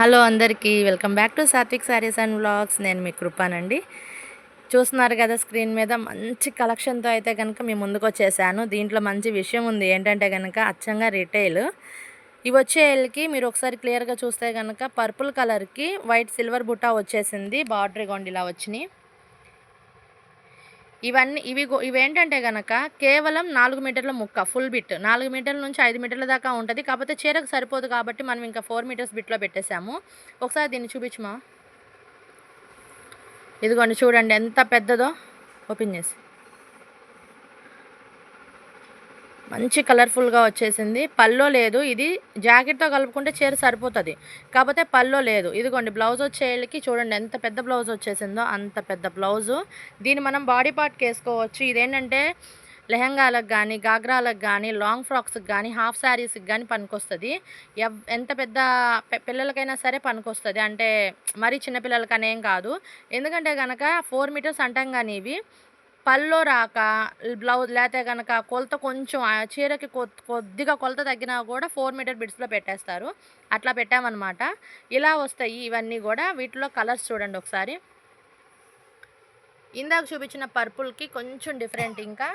Hello అందరికీ welcome back to Satvik Sarees and vlogs. నేను మీ కృపానండి. చూస్తున్నారు కదా స్క్రీన్ మీద మంచి కలెక్షన్తో అయితే కనుక మీ ముందుకు వచ్చేసాను. దీంట్లో మంచి విషయం ఉంది ఏంటంటే కనుక అచ్చంగా రిటైల్. ఇవి వచ్చేళ్ళకి మీరు ఒకసారి క్లియర్గా చూస్తే కనుక పర్పుల్ కలర్కి వైట్ సిల్వర్ బుట్టా వచ్చేసింది. బార్డర్ ఇగోండి ఇలా వచ్చినాయి. ఇవన్నీ ఇవి ఇవేంటంటే కనుక కేవలం నాలుగు మీటర్ల ముక్క ఫుల్ బిట్ నాలుగు మీటర్ల నుంచి ఐదు మీటర్ల దాకా ఉంటుంది. కాకపోతే చీరకు సరిపోదు కాబట్టి మనం ఇంకా ఫోర్ మీటర్స్ బిట్లో పెట్టేశాము. ఒకసారి దీన్ని చూపించమా? ఇదిగోండి చూడండి ఎంత పెద్దదో. ఓపెన్ చేసి. మంచి కలర్ఫుల్గా వచ్చేసింది. పల్లో లేదు. ఇది జాకెట్తో కలుపుకుంటే చీర సరిపోతుంది. కాకపోతే పల్లో లేదు. ఇదిగోండి బ్లౌజ్ వచ్చేళ్ళకి చూడండి ఎంత పెద్ద బ్లౌజ్ వచ్చేసిందో అంత పెద్ద బ్లౌజు. దీన్ని మనం బాడీ పార్ట్కి వేసుకోవచ్చు ఇదేంటంటే లెహంగాలకు కానీ గాగ్రాలకు కానీ లాంగ్ ఫ్రాక్స్కి కానీ హాఫ్ శారీస్కి కానీ పనికొస్తుంది. ఎవ్ ఎంత పెద్ద పిల్లలకైనా సరే పనికొస్తుంది. అంటే మరీ చిన్నపిల్లలకనేం కాదు. ఎందుకంటే కనుక ఫోర్ మీటర్స్ అంటాం కానీ ఇవి. పల్లో రాక బ్లౌజ్ లేతే కనుక కొలత కొంచెం ఆ చీరకి కొద్దిగా కొలత తగ్గినా కూడా ఫోర్ మీటర్ బిడ్స్లో పెట్టేస్తారు. అట్లా పెట్టామన్నమాట. ఇలా వస్తాయి ఇవన్నీ కూడా. వీటిలో కలర్స్ చూడండి ఒకసారి. ఇందాక చూపించిన పర్పుల్కి కొంచెం డిఫరెంట్ ఇంకా.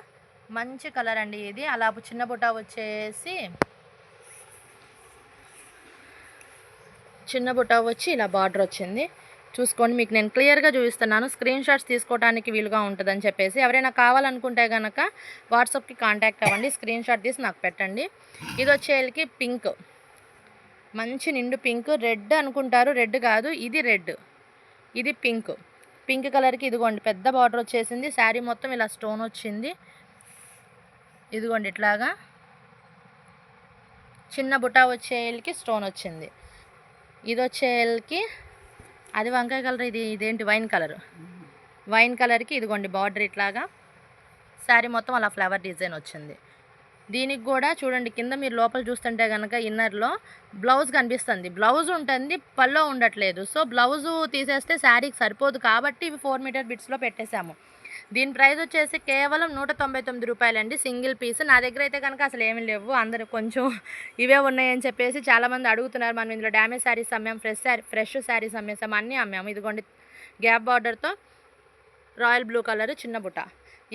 మంచి కలర్ అండి ఇది. అలా చిన్న బుట్ట వచ్చేసి చిన్న బుట్ట వచ్చి ఇలా బార్డర్ వచ్చింది. చూసుకోండి మీకు నేను క్లియర్గా చూపిస్తున్నాను. స్క్రీన్ షాట్స్ తీసుకోవడానికి వీలుగా ఉంటుందని చెప్పేసి. ఎవరైనా కావాలనుకుంటే కనుక వాట్సాప్కి కాంటాక్ట్ అవ్వండి. స్క్రీన్ షాట్ తీసి నాకు పెట్టండి. ఇది వచ్చేళ్ళకి పింక్. మంచి నిండు పింక్. రెడ్ అనుకుంటారు. రెడ్ కాదు. ఇది రెడ్. ఇది పింక్. పింక్ కలర్కి ఇదిగోండి. పెద్ద బార్డర్ వచ్చేసింది. శారీ మొత్తం ఇలా స్టోన్ వచ్చింది. ఇదిగోండి ఇట్లాగా. చిన్న బుటా వచ్చేళ్ళకి స్టోన్ వచ్చింది. ఇది వచ్చేళ్ళకి అది వంకాయ కలర్ ఇది ఇదేంటి వైన్ కలర్. వైన్ కలర్కి ఇదిగోండి బార్డర్ ఇట్లాగా. శారీ మొత్తం అలా ఫ్లవర్ డిజైన్ వచ్చింది. దీనికి కూడా చూడండి కింద మీరు లోపల చూస్తుంటే కనుక ఇన్నర్లో బ్లౌజ్ కనిపిస్తుంది. బ్లౌజ్ ఉంటుంది పల్లో ఉండట్లేదు. సో బ్లౌజు తీసేస్తే శారీకి సరిపోదు కాబట్టి ఇవి ఫోర్ మీటర్ బిట్స్లో పెట్టేశాము. దీని ప్రైస్ వచ్చేసి కేవలం నూట తొంభై తొమ్మిది రూపాయలండి సింగిల్ పీస్. నా దగ్గర అయితే కనుక అసలు ఏమీ లేవు అందరూ కొంచెం ఇవే ఉన్నాయని చెప్పేసి చాలామంది అడుగుతున్నారు. మనం ఇందులో డ్యామేజ్ శారీస్ అమ్మాం ఫ్రెష్ శారీ ఫ్రెష్ శారీస్ అమ్మేసాం అన్నీ అమ్మాము ఇదిగోండి గ్యాప్ బార్డర్తో రాయల్ బ్లూ కలర్ చిన్న బుట్ట.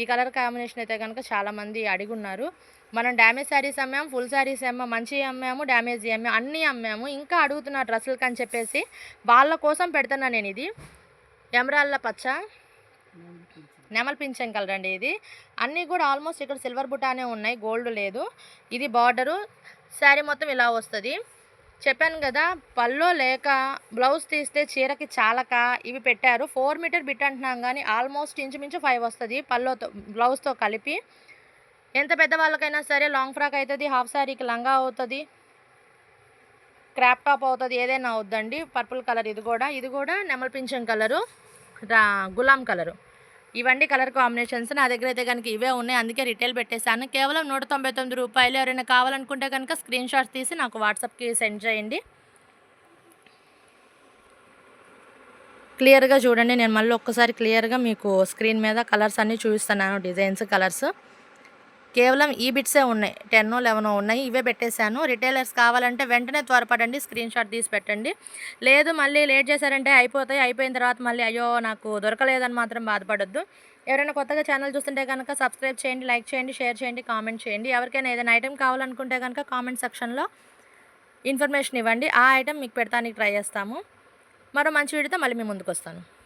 ఈ కలర్ కాంబినేషన్ అయితే కనుక చాలామంది అడిగి ఉన్నారు మనం డ్యామేజ్ శారీస్ అమ్మాము ఫుల్ శారీస్ అమ్మాము మంచి అమ్మాము డ్యామేజ్ అమ్మాము అన్నీ అమ్మాము. ఇంకా అడుగుతున్నారు డ్రెస్సులకి అని చెప్పేసి వాళ్ళ కోసం పెడుతున్నా నేను ఇది. ఎమరాళ్ళ పచ్చ. నెమల్ పింఛన్ కలర్ అండి ఇది. అన్నీ కూడా ఆల్మోస్ట్ ఇక్కడ సిల్వర్ బుటానే ఉన్నాయి గోల్డ్ లేదు. ఇది బార్డరు శారీ మొత్తం ఇలా వస్తుంది. చెప్పాను కదా పల్లో లేక బ్లౌజ్ తీస్తే చీరకి చాలక ఇవి పెట్టారు. ఫోర్ మీటర్ బిట్ అంటున్నాం కానీ ఆల్మోస్ట్ ఇంచుమించు ఫైవ్ వస్తుంది పల్లోతో బ్లౌజ్తో కలిపి. ఎంత పెద్ద వాళ్ళకైనా సరే లాంగ్ ఫ్రాక్ అవుతుంది హాఫ్ శారీకి లంగా అవుతుంది క్రాప్ టాప్ అవుతుంది ఏదైనా అవుద్దండి. పర్పుల్ కలర్ ఇది కూడా. ఇది కూడా నెమల్ పింఛన్ కలరు రా గులాం కలరు. ఇవన్నీ కలర్ కాంబినేషన్స్. నా దగ్గర అయితే కనుక ఇవే ఉన్నాయి. అందుకే రిటైల్ పెట్టేశాను. కేవలం నూట తొంభై తొమ్మిది రూపాయలు ఎవరైనా కావాలనుకుంటే కనుక స్క్రీన్ షాట్ తీసి నాకు వాట్సాప్కి సెండ్ చేయండి. క్లియర్గా చూడండి. నేను మళ్ళీ ఒక్కసారి క్లియర్గా మీకు స్క్రీన్ మీద కలర్స్ అన్నీ చూపిస్తున్నాను. డిజైన్స్ కలర్స్ కేవలం ఈ బిట్సే ఉన్నాయి. టెన్ లెవెనో ఉన్నాయి. ఇవే పెట్టేశాను. రిటైలర్స్ కావాలంటే వెంటనే త్వరపడండి. స్క్రీన్ షాట్ తీసి పెట్టండి. లేదు మళ్ళీ లేట్ చేశారంటే అయిపోతాయి. అయిపోయిన తర్వాత మళ్ళీ అయ్యో నాకు దొరకలేదని మాత్రం బాధపడొద్దు. ఎవరైనా కొత్తగా ఛానల్ చూస్తుంటే కనుక సబ్స్క్రైబ్ చేయండి లైక్ చేయండి షేర్ చేయండి కామెంట్ చేయండి. ఎవరికైనా ఏదైనా ఐటెం కావాలనుకుంటే కనుక కామెంట్ సెక్షన్లో ఇన్ఫర్మేషన్ ఇవ్వండి. ఆ ఐటెం మీకు పెడతానికి ట్రై చేస్తాము. మరో మంచి వీడితో మళ్ళీ మీ ముందుకు వస్తాను.